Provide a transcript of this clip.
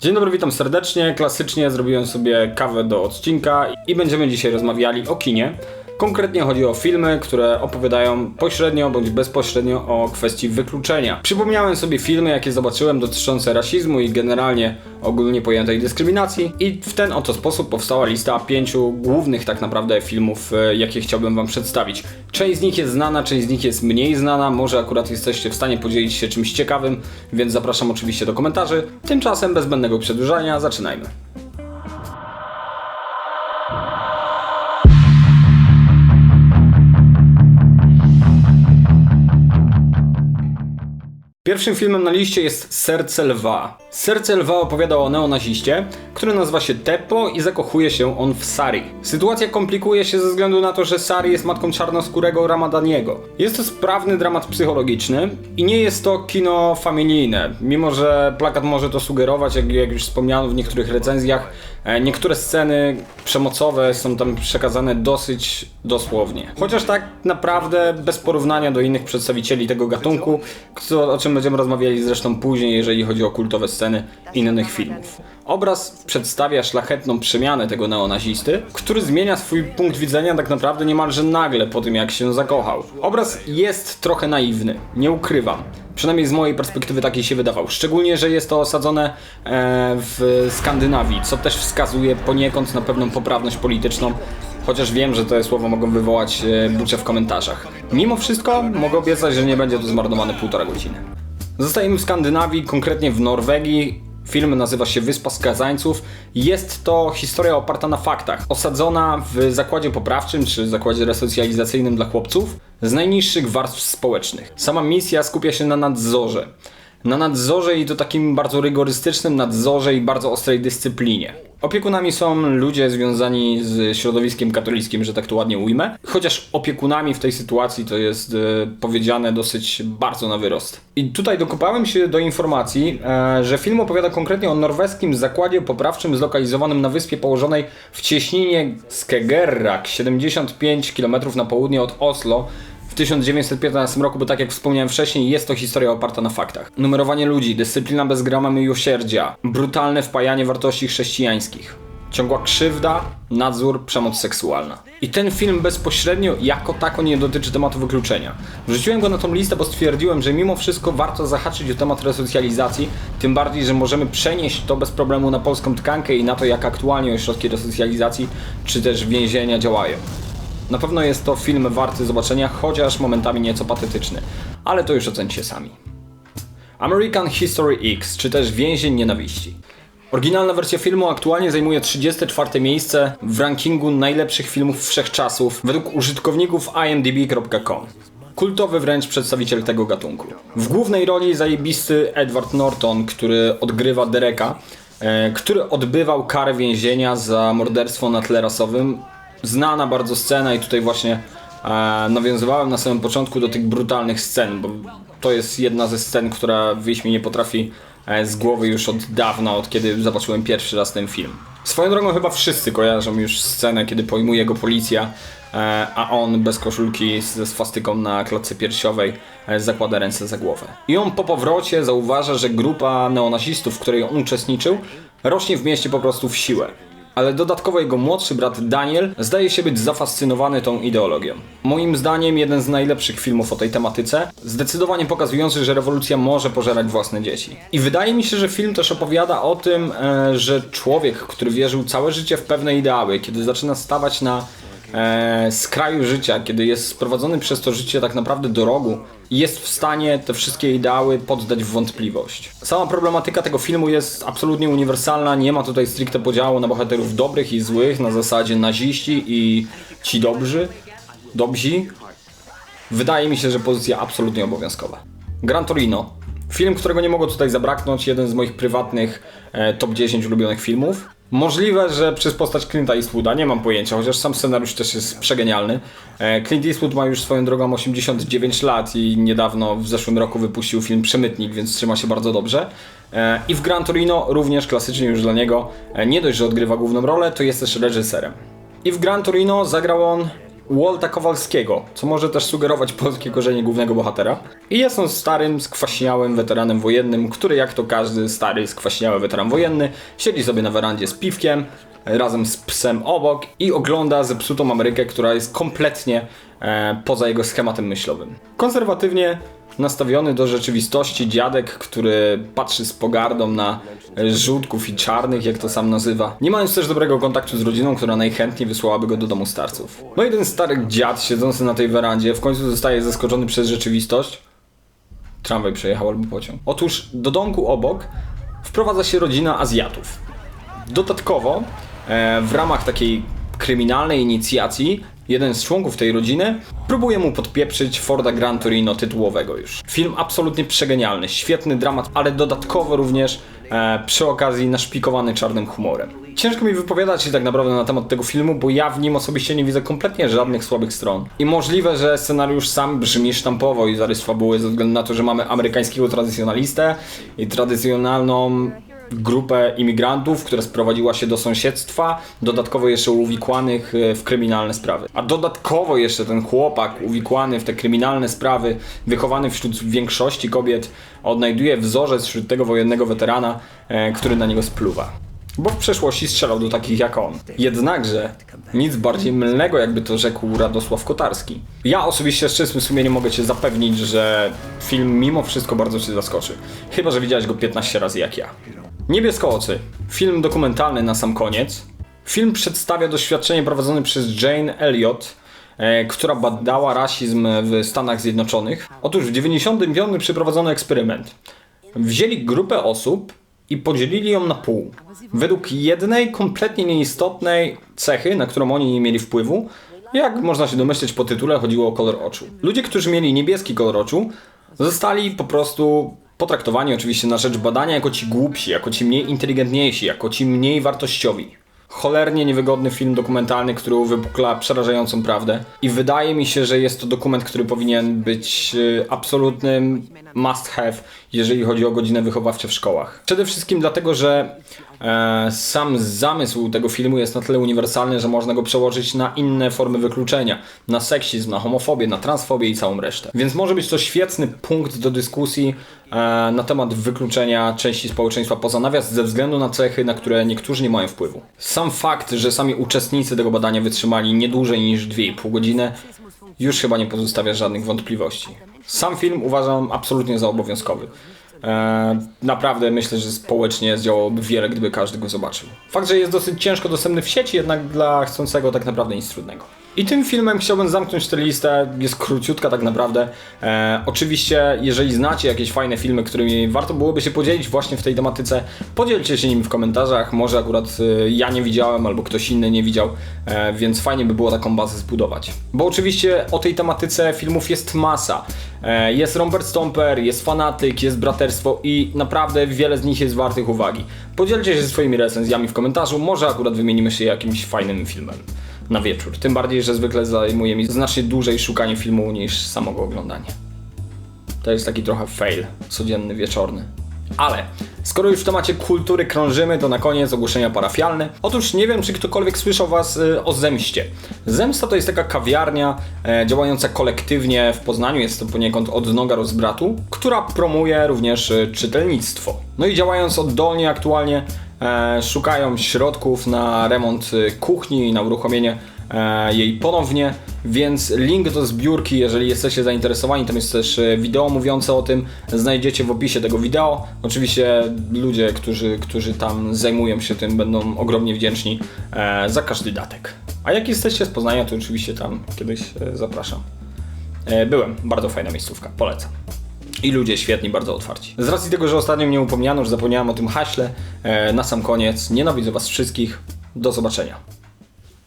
Dzień dobry, witam serdecznie. Klasycznie zrobiłem sobie kawę do odcinka i będziemy dzisiaj rozmawiali o kinie. Konkretnie chodzi o filmy, które opowiadają pośrednio bądź bezpośrednio o kwestii wykluczenia. Przypomniałem sobie filmy, jakie zobaczyłem dotyczące rasizmu i generalnie ogólnie pojętej dyskryminacji i w ten oto sposób powstała lista pięciu głównych tak naprawdę filmów, e, jakie chciałbym wam przedstawić. Część z nich jest znana, część z nich jest mniej znana, może akurat jesteście w stanie podzielić się czymś ciekawym, więc zapraszam oczywiście do komentarzy. Tymczasem bez zbędnego przedłużania zaczynajmy. Pierwszym filmem na liście jest Serce Lwa. Serce Lwa opowiada o neonaziście, który nazywa się Teppo i zakochuje się on w Sari. Sytuacja komplikuje się ze względu na to, że Sari jest matką czarnoskórego Ramadaniego. Jest to sprawny dramat psychologiczny i nie jest to kino familijne, mimo że plakat może to sugerować, jak, jak już wspomniano w niektórych recenzjach, e, niektóre sceny przemocowe są tam przekazane dosyć dosłownie. Chociaż tak naprawdę bez porównania do innych przedstawicieli tego gatunku, o czym będziemy rozmawiali zresztą później, jeżeli chodzi o kultowe sceny innych filmów. Obraz przedstawia szlachetną przemianę tego neonazisty, który zmienia swój punkt widzenia tak naprawdę niemalże nagle po tym, jak się zakochał. Obraz jest trochę naiwny, nie ukrywam. Przynajmniej z mojej perspektywy taki się wydawał. Szczególnie, że jest to osadzone e, w Skandynawii, co też wskazuje poniekąd na pewną poprawność polityczną, chociaż wiem, że te słowa mogą wywołać e, bucze w komentarzach. Mimo wszystko mogę obiecać, że nie będzie to zmarnowane półtora godziny. Zostajemy w Skandynawii, konkretnie w Norwegii. Film nazywa się Wyspa Skazańców. Jest to historia oparta na faktach. Osadzona w zakładzie poprawczym czy zakładzie resocjalizacyjnym dla chłopców z najniższych warstw społecznych. Sama misja skupia się na nadzorze. Na nadzorze i to takim bardzo rygorystycznym nadzorze i bardzo ostrej dyscyplinie. Opiekunami są ludzie związani z środowiskiem katolickim, że tak to ładnie ujmę. Chociaż opiekunami w tej sytuacji to jest e, powiedziane dosyć bardzo na wyrost. I tutaj dokopałem się do informacji, e, że film opowiada konkretnie o norweskim zakładzie poprawczym zlokalizowanym na wyspie położonej w cieśninie Skegerrak, 75 km na południe od Oslo, 1915 roku, bo tak jak wspomniałem wcześniej, jest to historia oparta na faktach. Numerowanie ludzi, dyscyplina bez grama miłosierdzia, brutalne wpajanie wartości chrześcijańskich, ciągła krzywda, nadzór, przemoc seksualna. I ten film bezpośrednio jako tako nie dotyczy tematu wykluczenia. Wrzuciłem go na tą listę, bo stwierdziłem, że mimo wszystko warto zahaczyć o temat resocjalizacji, tym bardziej, że możemy przenieść to bez problemu na polską tkankę i na to, jak aktualnie ośrodki resocjalizacji czy też więzienia działają. Na pewno jest to film warty zobaczenia, chociaż momentami nieco patetyczny, ale to już ocencie sami. American History X, czy też Więzień Nienawiści. Oryginalna wersja filmu aktualnie zajmuje 34 miejsce w rankingu najlepszych filmów wszechczasów według użytkowników imdb.com. Kultowy wręcz przedstawiciel tego gatunku. W głównej roli zajebisty Edward Norton, który odgrywa Dereka, e, który odbywał karę więzienia za morderstwo na tle rasowym. Znana bardzo scena i tutaj właśnie e, nawiązywałem na samym początku do tych brutalnych scen, bo to jest jedna ze scen, która wyjść mi nie potrafi e, z głowy już od dawna, od kiedy zobaczyłem pierwszy raz ten film. Swoją drogą chyba wszyscy kojarzą już scenę, kiedy pojmuje go policja, e, a on bez koszulki ze swastyką na klatce piersiowej e, zakłada ręce za głowę. I on po powrocie zauważa, że grupa neonazistów, w której on uczestniczył, rośnie w mieście po prostu w siłę ale dodatkowo jego młodszy brat Daniel zdaje się być zafascynowany tą ideologią. Moim zdaniem jeden z najlepszych filmów o tej tematyce, zdecydowanie pokazujący, że rewolucja może pożerać własne dzieci. I wydaje mi się, że film też opowiada o tym, e, że człowiek, który wierzył całe życie w pewne ideały, kiedy zaczyna stawać na e, skraju życia, kiedy jest sprowadzony przez to życie tak naprawdę do rogu, jest w stanie te wszystkie ideały poddać w wątpliwość. Sama problematyka tego filmu jest absolutnie uniwersalna, nie ma tutaj stricte podziału na bohaterów dobrych i złych, na zasadzie naziści i ci dobrzy, dobrzy. Wydaje mi się, że pozycja absolutnie obowiązkowa. Gran Torino. Film, którego nie mogło tutaj zabraknąć, jeden z moich prywatnych e, top 10 ulubionych filmów. Możliwe, że przez postać Clint'a Eastwooda, nie mam pojęcia, chociaż sam scenariusz też jest przegenialny. E, Clint Eastwood ma już swoją drogą 89 lat i niedawno w zeszłym roku wypuścił film Przemytnik, więc trzyma się bardzo dobrze. E, I w Gran Torino również klasycznie już dla niego, e, nie dość, że odgrywa główną rolę, to jest też reżyserem. I w Gran Torino zagrał on Walta Kowalskiego, co może też sugerować polskie korzenie głównego bohatera. I jest on starym, skwaśniałym weteranem wojennym, który jak to każdy stary, skwaśniały weteran wojenny, siedzi sobie na werandzie z piwkiem, razem z psem obok i ogląda zepsutą Amerykę, która jest kompletnie e, poza jego schematem myślowym. Konserwatywnie nastawiony do rzeczywistości dziadek, który patrzy z pogardą na żółtków i czarnych, jak to sam nazywa, nie mając też dobrego kontaktu z rodziną, która najchętniej wysłałaby go do domu starców. No i ten stary dziad siedzący na tej werandzie w końcu zostaje zaskoczony przez rzeczywistość. Tramwaj przejechał albo pociąg. Otóż do domku obok wprowadza się rodzina Azjatów. Dodatkowo, e, w ramach takiej kryminalnej inicjacji, jeden z członków tej rodziny próbuje mu podpieprzyć Forda Gran Torino tytułowego już. Film absolutnie przegenialny, świetny dramat, ale dodatkowo również e, przy okazji naszpikowany czarnym humorem. Ciężko mi wypowiadać się tak naprawdę na temat tego filmu, bo ja w nim osobiście nie widzę kompletnie żadnych słabych stron. I możliwe, że scenariusz sam brzmi sztampowo i zarys fabuły ze względu na to, że mamy amerykańskiego tradycjonalistę i tradycjonalną grupę imigrantów, która sprowadziła się do sąsiedztwa, dodatkowo jeszcze uwikłanych e, w kryminalne sprawy. A dodatkowo jeszcze ten chłopak uwikłany w te kryminalne sprawy, wychowany wśród większości kobiet, odnajduje wzorzec wśród tego wojennego weterana, e, który na niego spluwa. Bo w przeszłości strzelał do takich jak on. Jednakże nic bardziej mylnego, jakby to rzekł Radosław Kotarski. Ja osobiście z czystym sumieniem mogę Cię zapewnić, że film mimo wszystko bardzo Cię zaskoczy. Chyba, że widziałeś go 15 razy jak ja. Niebieskoocy. Film dokumentalny na sam koniec. Film przedstawia doświadczenie prowadzone przez Jane Elliot, e, która badała rasizm w Stanach Zjednoczonych. Otóż w 95 przeprowadzono eksperyment. Wzięli grupę osób i podzielili ją na pół. Według jednej kompletnie nieistotnej cechy, na którą oni nie mieli wpływu, jak można się domyśleć po tytule, chodziło o kolor oczu. Ludzie, którzy mieli niebieski kolor oczu, zostali po prostu potraktowani oczywiście na rzecz badania jako ci głupsi, jako ci mniej inteligentniejsi, jako ci mniej wartościowi. Cholernie niewygodny film dokumentalny, który uwypukla przerażającą prawdę. I wydaje mi się, że jest to dokument, który powinien być y, absolutnym must have, jeżeli chodzi o godziny wychowawcze w szkołach. Przede wszystkim dlatego, że sam zamysł tego filmu jest na tyle uniwersalny, że można go przełożyć na inne formy wykluczenia, na seksizm, na homofobię, na transfobię i całą resztę. Więc może być to świetny punkt do dyskusji e, na temat wykluczenia części społeczeństwa poza nawias ze względu na cechy, na które niektórzy nie mają wpływu. Sam fakt, że sami uczestnicy tego badania wytrzymali nie dłużej niż 2,5 godziny, już chyba nie pozostawia żadnych wątpliwości. Sam film uważam absolutnie za obowiązkowy. Eee, naprawdę myślę, że społecznie zdziałałoby wiele, gdyby każdy go zobaczył. Fakt, że jest dosyć ciężko dostępny w sieci, jednak dla chcącego tak naprawdę nic trudnego. I tym filmem chciałbym zamknąć tę listę, jest króciutka tak naprawdę. E, oczywiście, jeżeli znacie jakieś fajne filmy, którymi warto byłoby się podzielić właśnie w tej tematyce, podzielcie się nimi w komentarzach, może akurat e, ja nie widziałem albo ktoś inny nie widział, e, więc fajnie by było taką bazę zbudować. Bo oczywiście o tej tematyce filmów jest masa. E, jest Robert Stomper, jest Fanatyk, jest Braterstwo i naprawdę wiele z nich jest wartych uwagi. Podzielcie się swoimi recenzjami w komentarzu, może akurat wymienimy się jakimś fajnym filmem na wieczór. Tym bardziej, że zwykle zajmuje mi znacznie dłużej szukanie filmu niż samego oglądania. To jest taki trochę fail, codzienny, wieczorny. Ale skoro już w temacie kultury krążymy, to na koniec ogłoszenia parafialne. Otóż nie wiem, czy ktokolwiek słyszał Was y, o Zemście. Zemsta to jest taka kawiarnia e, działająca kolektywnie w Poznaniu, jest to poniekąd odnoga rozbratu, która promuje również y, czytelnictwo. No i działając oddolnie aktualnie, e, szukają środków na remont y, kuchni i na uruchomienie e, jej ponownie, więc link do zbiórki, jeżeli jesteście zainteresowani, tam jest też e, wideo mówiące o tym, znajdziecie w opisie tego wideo. Oczywiście ludzie, którzy, którzy tam zajmują się tym, będą ogromnie wdzięczni e, za każdy datek. A jak jesteście z Poznania, to oczywiście tam kiedyś e, zapraszam. Byłem, bardzo fajna miejscówka, polecam. I ludzie świetni, bardzo otwarci. Z racji tego, że ostatnio mnie upomniano, że zapomniałem o tym haśle, na sam koniec nienawidzę Was wszystkich. Do zobaczenia.